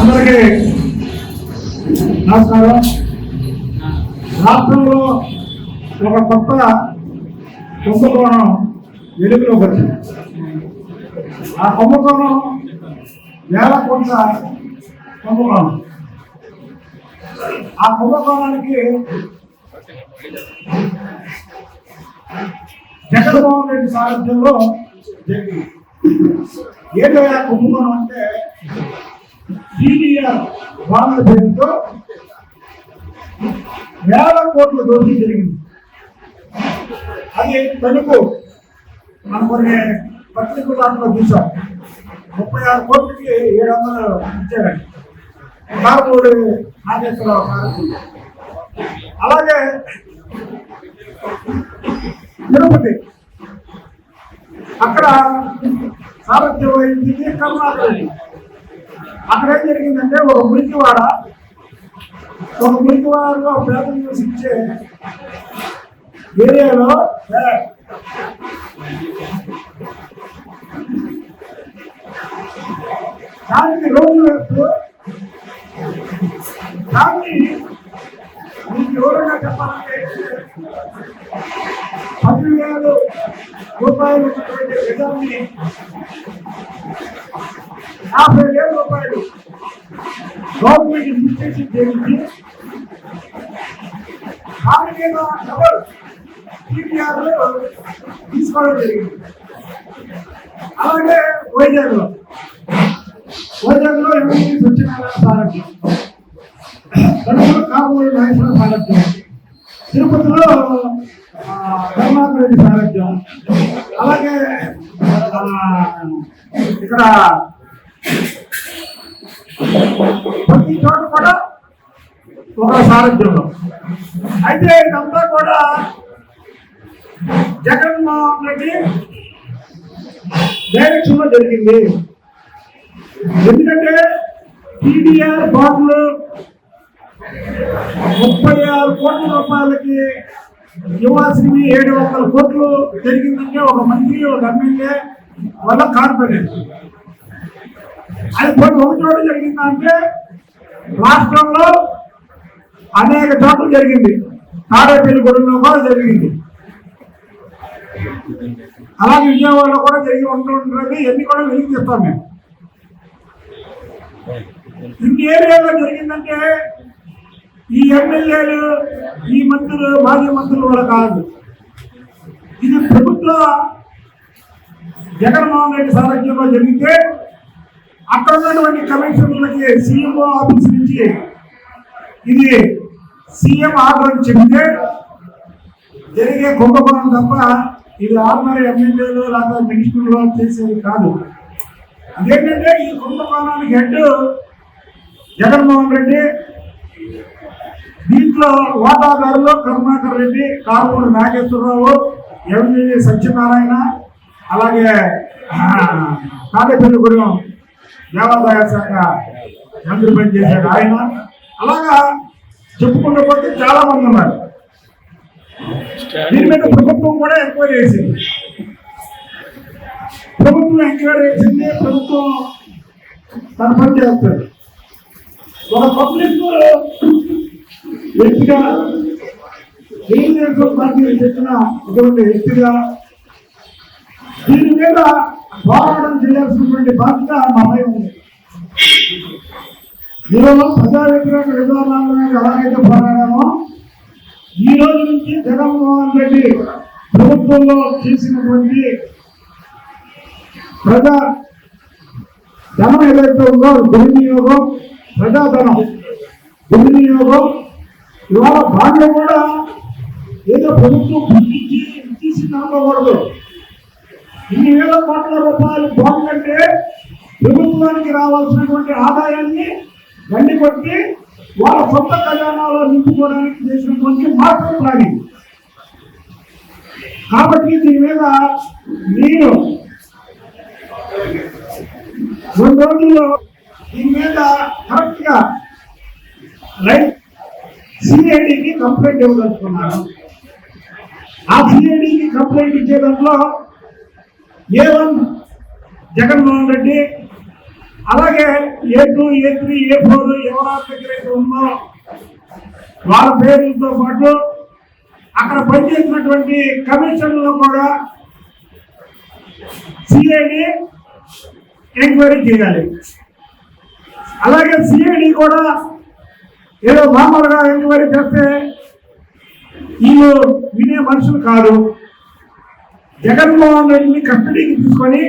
అందరికీ నమస్కారం. రాష్ట్రంలో ఒక కొత్త కుంభకోణం వెలుగులోకి వచ్చింది. ఆ కుంభకోణం వేల కోట్ల కుంభకోణం. ఆ కుంభకోణానికి జగన్మోహన్ రెడ్డి సారథ్యంలో జరిగింది. ఏదో ఆ కుంభకోణం అంటే సీనియర్ బాండ్ల పేరుతో వేల కోట్ల దోషి జరిగింది. అది తణుకు మనం కొన్ని పత్రిక దాంట్లో చూసాం. ముప్పై ఆరు కోట్లకి ఏడు వందలు ఇచ్చారండి. కారపూడి నాగేశ్వరరావు అలాగే తిరుపతి. అక్కడ సారథ్యం వహించింది కర్ణాటక. అక్కడ ఏం జరిగిందంటే ఒక మురికివాడ ఒక మురికివాడలో పేద నివసించే ఏరియాలో దానికి రోడ్లు వేస్తూ దాన్ని మీకు ఎవరైనా చెప్పాలంటే పదివేలు రూపాయలు ఉన్నటువంటి విధాన్ని యాభై వేల రూపాయలు. గవర్నమెంట్ ఇన్స్టిట్యూషన్ చేయించి దాని మీద డబల్ టీపీఆర్ తీసుకోవడం జరిగింది. అలాగే వైజాగ్లో. వైజాగ్లో ఎంపీ సత్యనారాయణ సారథ్యం కడుపులో కాబోయే మహేశ్వర సారథ్యం తిరుపతిలో ఆ, కరుణాకర్ రెడ్డి సారథ్యం అలాగే ఇక్కడ ప్రతి చోట కూడా ఒక సారథ్యంలో. అయితే ఇదంతా కూడా జగన్మోహన్ రెడ్డి డైరెక్షన్లో జరిగింది. ఎందుకంటే టీడీఆర్ బాండ్లు ముప్పై ఆరు కోట్ల రూపాయలకి ఇవ్వాల్సింది ఏడు వందల కోట్లు జరిగిందంటే ఒక మంత్రి ఒక ఎమ్మెల్యే వల్ల కార్పొరేట్. అది కొన్ని ఒక చోట జరిగిందంటే రాష్ట్రంలో అనేక చోట్ల జరిగింది. తాడేపల్లిగూడెంలో కూడా జరిగింది. అలాగే విజయవాడలో కూడా జరిగి ఉంటుంటుంది. ఎన్ని కూడా వెలికి చెప్తాం మేము. ఇన్ని ఏరియాలో జరిగిందంటే ఈ ఎమ్మెల్యేలు ఈ మంత్రులు మాజీ మంత్రులు వల్ల కాదు. ఇది ప్రభుత్వ జగన్మోహన్ రెడ్డి సారథ్యంలో జరిగితే అక్కడ ఉన్నటువంటి కమిషనర్లకి సీఎంఓ ఆఫీస్ నుంచి ఇది సీఎం ఆర్డర్ చెప్తే జరిగే కుంభకోణం తప్ప ఇది ఆర్డినరీ ఎమ్మెల్యేలు లేకపోతే మినిస్టర్లు చేసేది కాదు. అదేంటంటే ఈ కుంభకోణానికి హెడ్ జగన్మోహన్ రెడ్డి దీంట్లో వాటాదారులు కరుణాకర్ రెడ్డి కారుమూడి నాగేశ్వరరావు ఎంజీ సత్యనారాయణ అలాగే తాడేపల్లిగూడెం దేవాదాయ శాఖ మంత్రి పనిచేశాడు ఆయన. అలాగా చెప్పుకున్న కొద్ది చాలా మంది ఉన్నారు. దీని మీద ప్రభుత్వం కూడా ఎంక్వైరీ చేసింది. ప్రభుత్వం ఎంక్వైరీ చేసింది ప్రభుత్వం తన పని చేస్తుంది ఒక పబ్లిక్ వ్యక్తిగా తెలుగుదేశం పార్టీ చెప్పిన ఇటువంటి వ్యక్తిగా దీని మీద పోరాటం చేయాల్సినటువంటి బాధ్యత మాపై ఉంది. ఈరోజు ప్రజా వ్యతిరేక విధానాల మీద ఎలాగైతే పోరాడామో ఈ రోజు నుంచి జగన్మోహన్ రెడ్డి ప్రభుత్వంలో చేసినటువంటి ప్రజా ధనం ఏదైతే ఉందో దుర్వినియోగం ప్రజాధనం. దుర్వినియోగం. ఇవాళ భాగ్యం కూడా ఏదో ప్రభుత్వం గుర్తించి తీసి నమ్మకూడదు. ఇన్ని వేల కోట్ల రూపాయలు బాండ్ ప్రభుత్వానికి రావాల్సినటువంటి ఆదాయాన్ని గండి కొట్టి వాళ్ళ సొంత ఖజానాలో నింపుకోవడానికి చేసినటువంటి మాస్టర్ ప్లానింగ్ కాబట్టి దీని మీద నేను రెండు రోజుల్లో దీని మీద కరెక్ట్గా రైట్ సిఐడికి కంప్లైంట్ ఇవ్వదలుచుకున్నాను ఆ సిఐడికి కంప్లైంట్ ఇచ్చే దాంట్లో ఏ వన్ జగన్మోహన్ రెడ్డి అలాగే A two A three A four దగ్గర అయితే ఉందో వాళ్ళ పేర్లతో పాటు అక్కడ పనిచేసినటువంటి కమిషన్లో కూడా సిఐడి ఎంక్వైరీ చేయాలి. అలాగే సిఐడి కూడా ఏదో మామూలుగా ఎంక్వైరీ చేస్తే వీళ్ళు వినే మనుషులు కాదు. జగన్మోహన్ రెడ్డిని కస్టడీకి తీసుకొని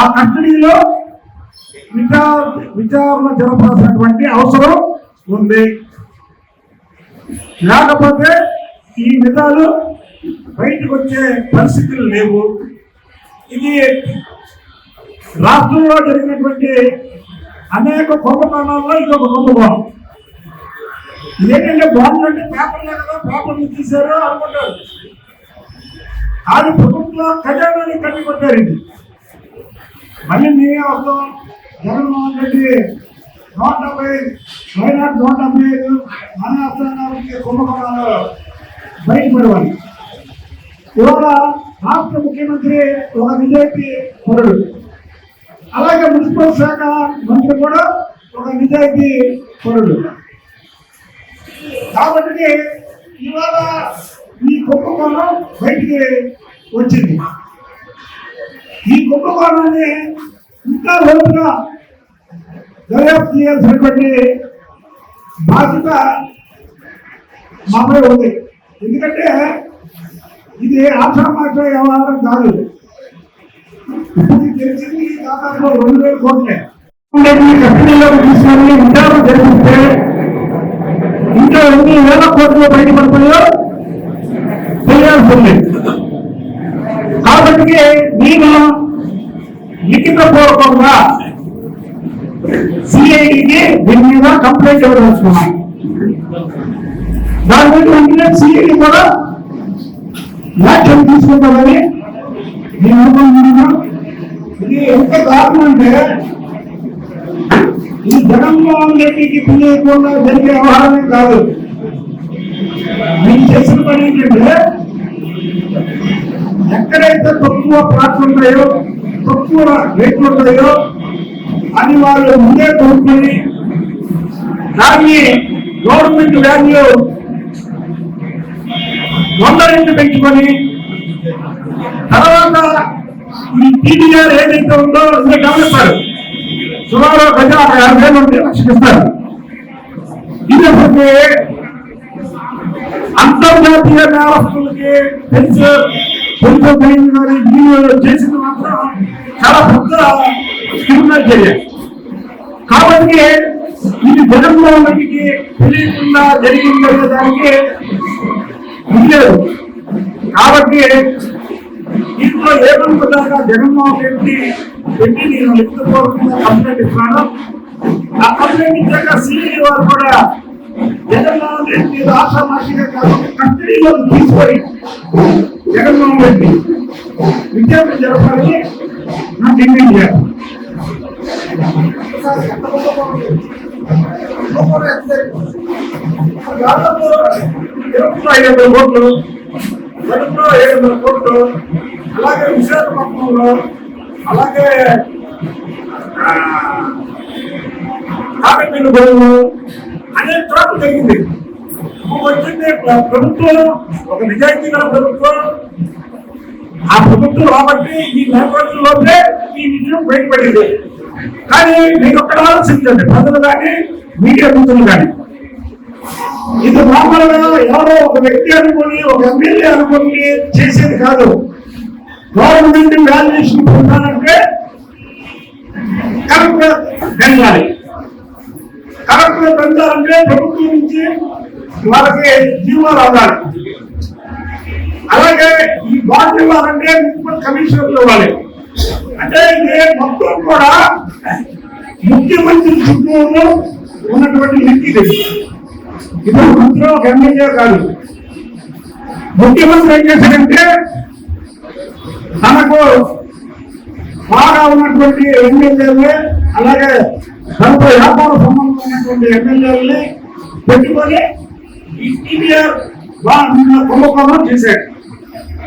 ఆ కస్టడీలో విచార విచారణ జరపాల్సినటువంటి అవసరం ఉంది. లేకపోతే ఈ విధాలు బయటకు వచ్చే పరిస్థితులు లేవు. ఇది రాష్ట్రంలో జరిగినటువంటి అనేక కుంభకోణాల్లో ఇది ఒక కుంభకోణం ఏంటంటే బాగుందంటే పేపర్లే కదా పేపర్లు తీశారు అనుకుంటారు. అది ప్రభుత్వ ఖజానాన్ని కట్టి ఇది మళ్ళీ మేమే వస్తాం జగన్మోహన్ రెడ్డి నూట డెబ్బై వైనాడు నూట డెబ్బై ఐదు మన అర్థానికి కుంభకోణాలు బయటపడేవాళ్ళు ఇవాళ రాష్ట్ర ముఖ్యమంత్రి ఒక నిజాయితీ పరుడు అలాగే మున్సిపల్ శాఖ మంత్రి కూడా ఒక నిజాయితీ పరుడు కాబట్టి ఇవాళ ఈ కుంభకోణం బయటికి వచ్చింది. ఈ కుంభకోణాన్ని ఇంకా లోతుగా దర్యాప్తు చేయాల్సినటువంటి బాధ్యత మాపై ఉంది. ఎందుకంటే ఇది ఆషామాష వ్యవహారం కాదు. ఇది తెలిసింది దాదాపు రెండు వేల కోట్లే. కస్టడీలోకి తీసుకొని విచారణ జరిపిస్తే ఇంకా ఎన్ని వేల కోట్లు బయటపడుతుందో చేయాల్సి ఉంది కాబట్టి నేను లిఖిత పూర్వకంగా సిఐడికి దీని మీద కంప్లైంట్ ఇవ్వదలుచుకున్నాను దాని మీద వెంటనే సిఐడి కూడా యాక్షన్ తీసుకుంటామని నేను అనుకుంటున్నాను ఇది ఎంత కారణం అంటే ఈ జగన్మోహన్ రెడ్డికి తెలియకుండా జరిగే వ్యవహారమే కాదు. నేను చేసిన పని ఏంటంటే ఎక్కడైతే తక్కువ ప్లాట్లు ఉంటాయో తక్కువ రేట్లు ఉంటాయో అది వాళ్ళు ముందే కొనుక్కొని దాన్ని గవర్నమెంట్ వాల్యూ వంద రెట్లు పెంచుకొని తర్వాత ఈ టీడీఆర్ ఏదైతే ఉందో ఇంకా గమనిస్తారు. సుమారు గజ యాభై వేలు ఉంటే లక్షిస్తారు ఇది అంతర్జాతీయ నేరస్తులకి తెలుసు తెలుసు చేసింది మాత్రం చాలా పెద్ద క్రిమినల్ చర్య కాబట్టి ఇది జనంలో మనకి తెలియకుండా జరిగిందనే దానికి ఉండేది కాబట్టి దీంట్లో ఏమనుకుంటాగా జగన్మోహన్ రెడ్డి పెట్టి నేను లిఖితపూర్వకంగా కంప్లైంట్ ఇస్తున్నాను ఆ కంప్లైంట్ ఇచ్చాక సిఐ వారు కూడా జగన్మోహన్ రెడ్డి తీసుకొని జగన్మోహన్ రెడ్డి విచారణ జరపాలని నా డిమాండ్ చేయాలి. దాదాపు కోట్లు కడపలో ఏడు వందల కోట్లు అలాగే విశాఖపట్నంలో అలాగే కాకతీయ గొడవలు అనే చోట్ల జరిగింది. వచ్చింది ప్రభుత్వం ఒక నిజాయితీ గల ప్రభుత్వం. ఆ ప్రభుత్వం కాబట్టి ఈ నెల రోజుల్లోపే ఈ విషయం బయటపడింది. కానీ నేను ఒక్కడ ఆలోచించండి ప్రజలు కానీ మీడియా మిత్రులు కానీ ఇది మామూలుగా ఎవరో ఒక వ్యక్తి అనుకుని ఒక ఎమ్మెల్యే అనుకుని చేసేది కాదు. గవర్నమెంట్ వాల్యుయేషన్ పొందాలంటే కరెక్ట్ వెళ్ళాలి. కరెక్ట్ పెంచాలంటే ప్రభుత్వం నుంచి వాళ్ళకి జీవాలు అవ్వాలి అలాగే ఈ బాండ్ ఇవ్వాలంటే మున్సిపల్ కమిషనర్లు ఇవ్వాలి. అంటే ఇది మొత్తం కూడా ముఖ్యమంత్రి చుట్టూ ఉన్నటువంటి లింక్ ఇది ఇప్పుడు మంత్రి ఒక ఎమ్మెల్యే కాదు. ముఖ్యమంత్రి ఏం చేశాడంటే తనకు బాగా ఉన్నటువంటి ఎమ్మెల్యేలు అలాగే దాంతో వ్యాపార సంబంధమైనటువంటి ఎమ్మెల్యేలని పెట్టుకొని ఈ టీడీఆర్ కుంభకోణం చేశాడు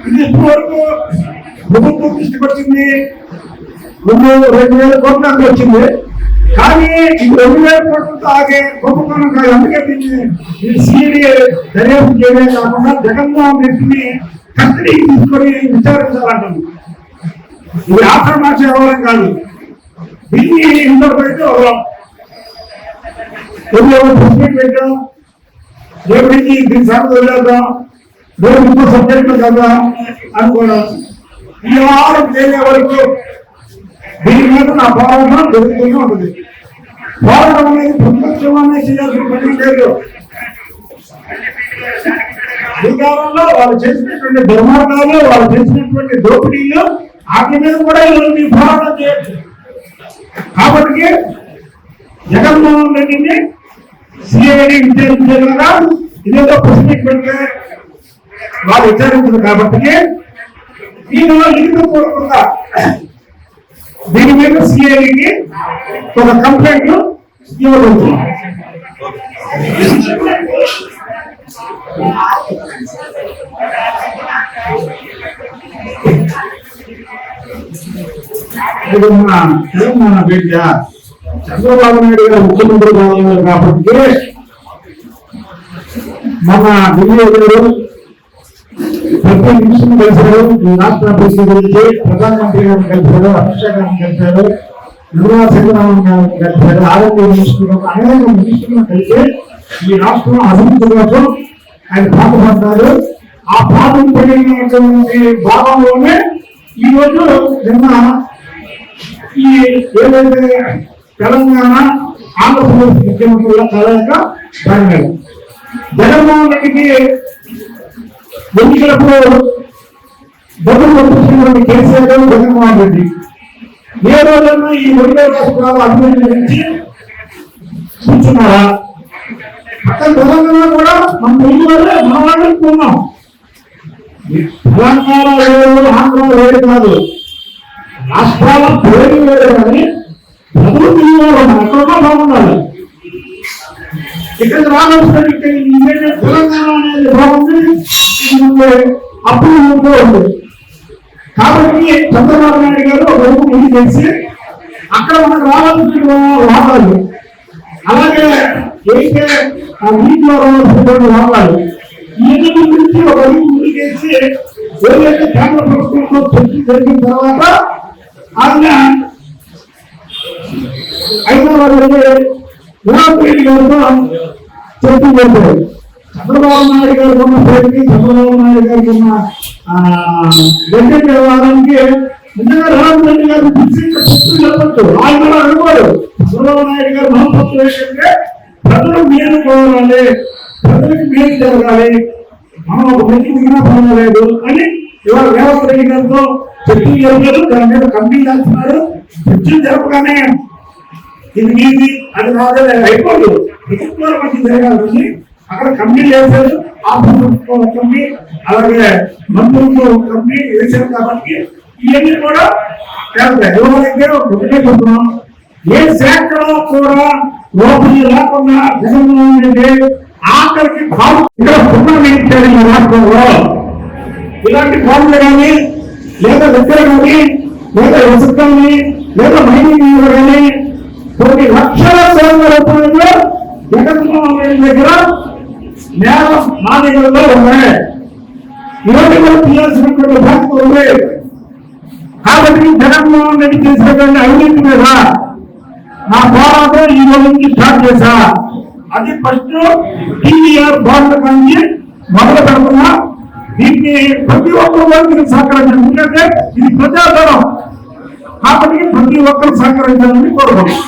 ఇది ఇప్పటివరకు ప్రభుత్వం దృష్టికి వచ్చింది ముందు రెండు వేల కోట్ల వచ్చింది. కానీ ఈ రెండు వేల కోట్లతో ఆగే కుంభకోణం కాదు. అందుకే దీన్ని సిఐడి దర్యాప్తు చేయడమే కాకుండా జగన్మోహన్ రెడ్డిని కస్టడీకి తీసుకొని విచారించాలంటుంది. ఇది ఆక్రమాక్ష వ్యవహారం కాదు. దీన్ని ఇంట్లో వదలం ఎవరు పెట్టాం. రేపు దీని సాగు వదిలేద్దాం. రేపు ఇంకో సబ్జెక్టులు కదా అనుకోవడం. ఈ వ్యవహారం చేసే వరకు దీని మీద నా పోరాటం జరుగుతూనే ఉంటుంది. అనేది చేయాల్సిన పని లేదు. వాళ్ళు చేసినటువంటి దుర్మార్గాలు వాళ్ళు చేసినటువంటి దోపిడీలు వాటి మీద కూడా ఈరోజు పోరాటం చేయొచ్చు కాబట్టి జగన్మోహన్ రెడ్డిని సిఐడి విచారించేలాగా ఇదేదో ప్రశ్నిక్ పెడితే వాళ్ళు విచారించదు కాబట్టి దీనిలో లిఖిత పూర్వకంగా దీని మీద సిఐడికి ఒక కంప్లైంట్ ఇవ్వవచ్చు ఇది మన తెలంగాణ బిడ్డ చంద్రబాబు నాయుడు గారు ముఖ్యమంత్రి కావాలి కాబట్టి మన వినియోగదారు ప్రతి నిమిషం కలిశారు రాష్ట్ర అభివృద్ధి గురించి ప్రధానమంత్రి గారిని కలిశారు అమిత్ షా గారిని కలిశారు నిర్మలా సీతారామన్ గారిని కలిశారు ఆరోగ్య మినిస్టర్ అనేక మినిస్టర్లను కలిసి ఈ రాష్ట్రం అభివృద్ధి కోసం ఆయన పాటుపడ్డారు. ఆ పాటుపడినటువంటి భాగంలోనే ఈ రోజు నిన్న ఈ ఏదైతే తెలంగాణ ఆంధ్రప్రదేశ్ ముఖ్యమంత్రుల కలయిక జరిగినది. జగన్మోహన్ రెడ్డికి ఎన్నికలప్పుడు డబ్బులు పంపించినటువంటి కేసీఆర్ గారు జగన్మోహన్ రెడ్డి. ఏ రోజన్నా ఈ రెండు రాష్ట్రాల అభివృద్ధి గురించి కూర్చున్నారా? అక్కడ తెలంగాణ కూడా మన ముందు వల్లే మన వాళ్ళకి ఉన్నాం. తెలంగాణ వేరు ఆంధ్ర వేరు కాదు రాష్ట్రాల పేరు వేరు కానీ ప్రజలు తెలియాలి ఎక్కడో బాగుండాలి ఇక్కడ రావాల్సినటువంటి తెలంగాణ అనేది బాగుంది ఇది అప్పుడు ఉంటూ ఉంది. కాబట్టి చంద్రబాబు నాయుడు గారు ఒక వైపు ముందు తెలిసి అక్కడ మనకు రావాల్సిన రావాలి అలాగే ఏంటంటే ఆ నీటిలో రావాల్సినటువంటి రావాలి ఈ గురించి ఒక జరిగిన తర్వాత ఆయన హైదరాబాద్ వెళ్ళి గారితో చర్చ చేశారు చంద్రబాబు నాయుడు గారు ఉన్న పేరుకి చంద్రబాబు నాయుడు గారికి ఉన్న గడ్డి వ్యవహారానికి నిజంగా రామచంద్ర గారు పిలిచి చెప్పచ్చు. ఆయన కూడా అనుకోరు చంద్రబాబు నాయుడు గారు మహత్వం ఏంటంటే ప్రజలు మేలు కోరాలి ప్రజలకు మేలు జరగాలి. మనం ఒక మంచి దిగినా పర్వాలేదు అని ఇవాళ వ్యవస్థ రెడ్డి దాని మీద చేస్తున్నారు? చర్చలు జరపగానే ఇది మీది అది కాదు అయిపోదు. ప్రభుత్వాల మధ్య అక్కడ కంపెనీ వేశారు ఆ ప్రభుత్వం కంపెనీ అలాగే మంత్రులతో కంపెనీ వేశారు కాబట్టి ఇవన్నీ కూడా చేస్తాయి దగ్గర ఒకటే చెప్తున్నాం. ఏ శాఖలో కూడా లోపలి లేకుండా జగన్మోహన్ రెడ్డి ఆఖరికి కాదు ఇక్కడ పునర్నించారు ఈ రాష్ట్రంలో. ఇలాంటి ఫార్ములు కానీ లేదా దగ్గర కానీ లేదా ఇసుక కానీ లేదా మైనింగ్ కానీ కొన్ని లక్షల కోట్ల రూపాయలు జగన్మోహన్ రెడ్డి దగ్గర నేల మాదిగల్లో ఉన్నాయి ఇవన్నీ కూడా తీయాల్సినటువంటి బాధ్యత ఉంది. కాబట్టి జగన్మోహన్ రెడ్డి చేసినటువంటి అవినీతి మీద నా పోరాటం ఈ రోజు నుంచి స్టార్ట్ చేశా. అది ఫస్ట్ టీవీఆర్ బాండ్ కానీ మొదలు పెడుతున్నా. దీన్ని ప్రతి ఒక్కరు దీనికి సహకరించండి ఎందుకంటే ఇది ప్రజాధనం కాబట్టి ప్రతి ఒక్కరు సహకరించాలని కోరుకుంటున్నాం.